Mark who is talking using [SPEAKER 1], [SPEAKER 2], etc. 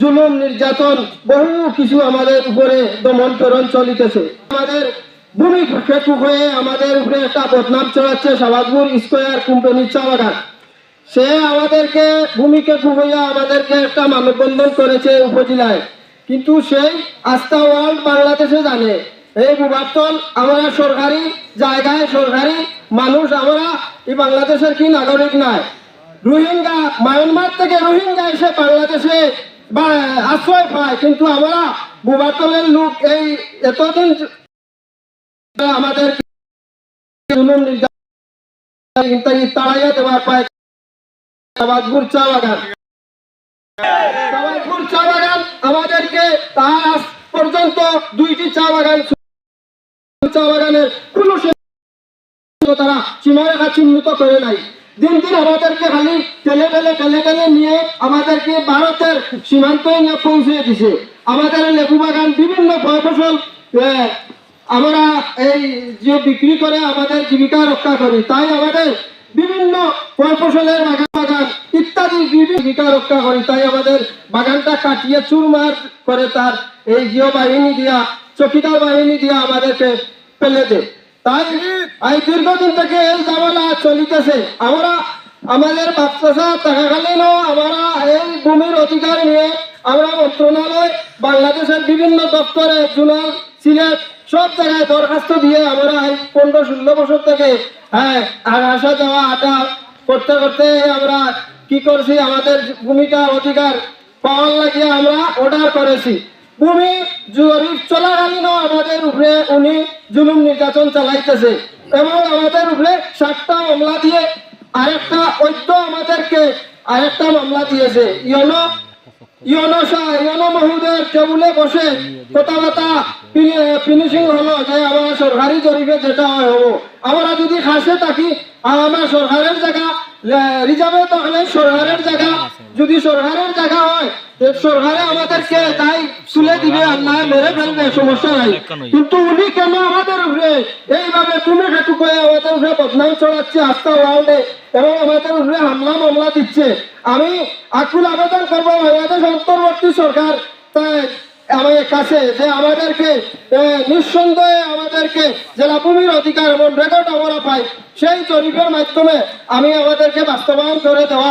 [SPEAKER 1] জুলুম, নির্যাতন, বহু কিছু আমাদের উপরে দমন প্রেরণ চলিতেছে। আমাদের ভূমি ফেটুক হয়ে আমাদের উপরে একটা বদনাম চলাচ্ছে শাহবাজপুর স্কোয়ার কোম্পানির চা বাগান সে আমাদেরকে ভূমিকে খুবইয়া আমাদেরকে একটা মানববন্ধন করেছে উপজেলায়। কিন্তু সেই আস্থা ওয়ার্ল্ড বাংলাদেশে জানে, এই বুবাতল আমরা সরকারি জায়গায় সরকারি মানুষ আমরা, এই বাংলাদেশের কি নাগরিক নাই? রোহিঙ্গা, মায়ানমার থেকে রোহিঙ্গা এসে বাংলাদেশে বা আশ্রয় পায়, কিন্তু আমরা বুবাতলের লোক এই এতদিন আমাদের তাড়াইয়া দেওয়ার চা বাগান। চা বাগান, আমাদেরকে পর্যন্ত দুইটি চা বাগান চা বাগানের কোনো তারা সীমারেখা চিহ্নিত করে নাই। দিন দিন আমাদেরকে খালি টেলে টেলে টেলে টেলে নিয়ে আমাদেরকে ভারতের সীমান্তে নিয়ে পৌঁছে দিছে। আমাদের লেবু বাগান বিভিন্ন ফল ফসল আমরা এই যে বিক্রি করে আমাদের জীবিকা রক্ষা করি, তাই আমাদের বিভিন্ন ফল ফসলের বাগান বাগান ইত্যাদি জীবিকা রক্ষা করি, তাই আমাদের বাগানটা কাটিয়ে চুরমার করে তার এই জিও বাহিনী দিয়া, চকিদার বাহিনী দিয়া আমাদেরকে ফেলে দেয়। তাই দীর্ঘদিন থেকে এই ঝামেলা চলিতেছে। আমরা আমাদের বাচ্চা থাকাকালীন আমরা এই ভূমির অধিকার নিয়ে আমরা মন্ত্রণালয়, বাংলাদেশের বিভিন্ন দপ্তরে, জুনাল, সিলেট সব জায়গায় দরখাস্ত দিয়ে আমরা এই পনেরো ষোলো বছর থেকে হ্যাঁ আর আসা যাওয়া আটা করতে করতে আমরা কি করছি? আমাদের ভূমিকা, অধিকার পাওয়ার লাগিয়ে আমরা অর্ডার করেছি। ভূমি জরিপ আমাদের উপরে উনি জুলুম নির্যাতন চালাইতেছে। এবং আমাদের উপরে সাতটা মামলা দিয়ে আরেকটা ঐক্য আমাদেরকে আরেকটা মামলা দিয়েছে। ইয়নো ইয়নো শাহ, ইয়নো মহুদের টেবুলে বসে ফিনিশিং হলো যে আমরা সরকারি জরিপে যেটা হব। আমরা যদি খাসে থাকি, আমরা সরকারের জায়গা রিজার্ভে থাকলে সরকারের জায়গা যদি সরকারের জায়গা হয় সরকারে আমাদেরকে তাই তুলে দিবে আর না মেরে ফেলবে, সমস্যা নাই। কিন্তু উনি কেন আমাদের উপরে এইভাবে তুমি হাঁটু করে আমাদের উপরে বদনাম চড়াচ্ছে আস্থা ওয়ার্ল্ডে এবং আমাদের উপরে হামলা, মামলা দিচ্ছে? আমি আকুল আবেদন করব, বাংলাদেশ অন্তর্বর্তী সরকার তাই আমাদের কাছে যে আমাদেরকে নিঃসন্দেহে আমাদেরকে জেলা ভূমির অধিকার এবং রেকর্ড আমরা পাই, সেই জরিপের মাধ্যমে আমি আমাদেরকে বাস্তবায়ন করে দেওয়া